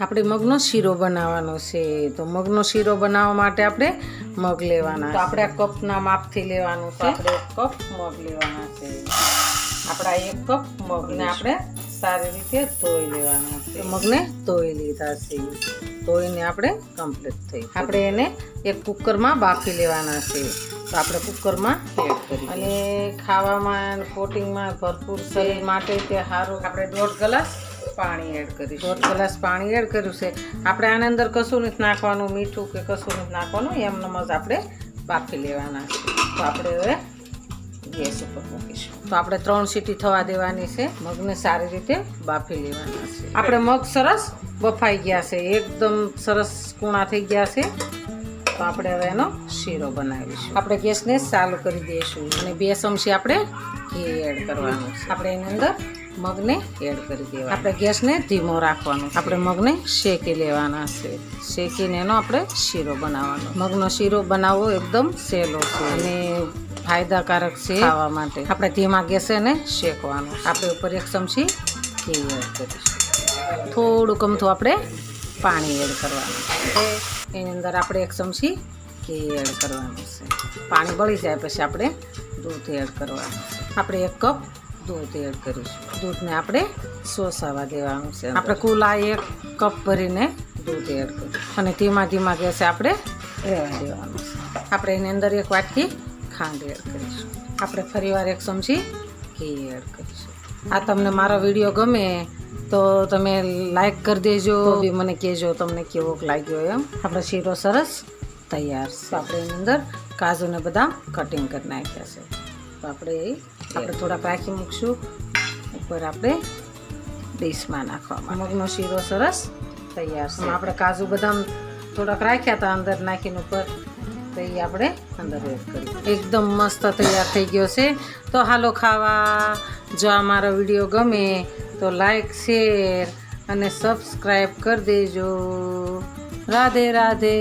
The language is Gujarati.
આપણે મગનો શીરો બનાવવાનો છે. તો મગનો શીરો બનાવવા માટે આપણે મગ લેવાના તો આપણે આ કપના માપથી લેવાનું છે. આપણે એક કપ મગ લેવાના છે. આપણા એક કપ મગને આપણે સારી રીતે ધોઈ લેવાના છે. મગને ધોઈ લીધા છે. ધોઈને આપણે કમ્પ્લીટ થઈ આપણે એને એક કુકરમાં બાફી લેવાના છે. તો આપણે કુકરમાં એડ કરી અને ખાવામાં કોટિંગમાં ભરપૂર શરીર માટે તે સારું આપણે દોઢ ગ્લાસ પાણી એડ કરીશ દોઢ ગ્લાસ પાણી એડ કર્યું છે. આપણે આની અંદર કશું નથી નાખવાનું મીઠું કે કશું નથી નાખવાનું એમને જ આપણે બાફી લેવાના છે. તો આપણે હવે ગેસ ઉપર મૂકીશું. તો આપણે ત્રણ સીટી થવા દેવાની છે. મગને સારી રીતે બાફી લેવાના છે. આપણે મગ સરસ બફાઈ ગયા છે. એકદમ સરસ કૂણા થઈ ગયા છે. તો આપણે હવે એનો શીરો બનાવીશું. આપણે ગેસને ચાલુ કરી દઈશું. અને બે ચમચી આપણે ઘી એડ કરવાનું છે. આપણે એની અંદર મગને એડ કરી દેવા આપણે ગેસને ધીમો રાખવાનો આપણે મગને શેકી લેવાના છે. શેકીને એનો આપણે શીરો બનાવવાનો. મગનો શીરો બનાવવો એકદમ સહેલો છે. અને ફાયદાકારક છે ખાવા માટે. આપણે ધીમા ગેસે એને શેકવાનું. આપણે ઉપર એક ચમચી ઘી એડ કરીશું. થોડુંક અમથું આપણે પાણી એડ કરવાનું. છે એની અંદર આપણે એક ચમચી ઘી એડ કરવાનું છે. પાણી બળી જાય પછી આપણે દૂધ એડ કરવાનું. છે આપણે એક કપ દૂધ એડ કરીશું. દૂધને આપણે સોસાવા દેવાનું છે આપણે કુલ આ એક કપ ભરીને દૂધ એડ કરીશું. અને ધીમા ધીમા ગેસે આપણે રહેવા દેવાનું છે. આપણે એની અંદર એક વાટકી ખાંડ એડ કરીશું. આપણે ફરીવાર એક ચમચી ઘી એડ કરીશું. આ તમને મારો વીડિયો ગમે તો તમે લાઈક કરી દેજો. બી મને કહેજો તમને કેવો લાગ્યો એમ. આપણો શીરો સરસ તૈયાર છે. આપણે એની અંદર કાજુને બધા કટિંગ કરી નાખ્યા છે. તો આપણે આપણે થોડાક રાખી મૂકશું. ઉપર આપણે ડીશમાં નાખવા મગનો શીરો સરસ તૈયાર છે. આપણે કાજુ બદામ થોડાક રાખ્યા હતા અંદર નાખીને ઉપર, તો એ આપણે અંદર એડ કરી. એકદમ મસ્ત તૈયાર થઈ ગયો છે. તો હાલો ખાવા. જો આ મારો વીડિયો ગમે તો લાઈક, શેર અને સબસ્ક્રાઈબ કરી દેજો. રાધે રાધે.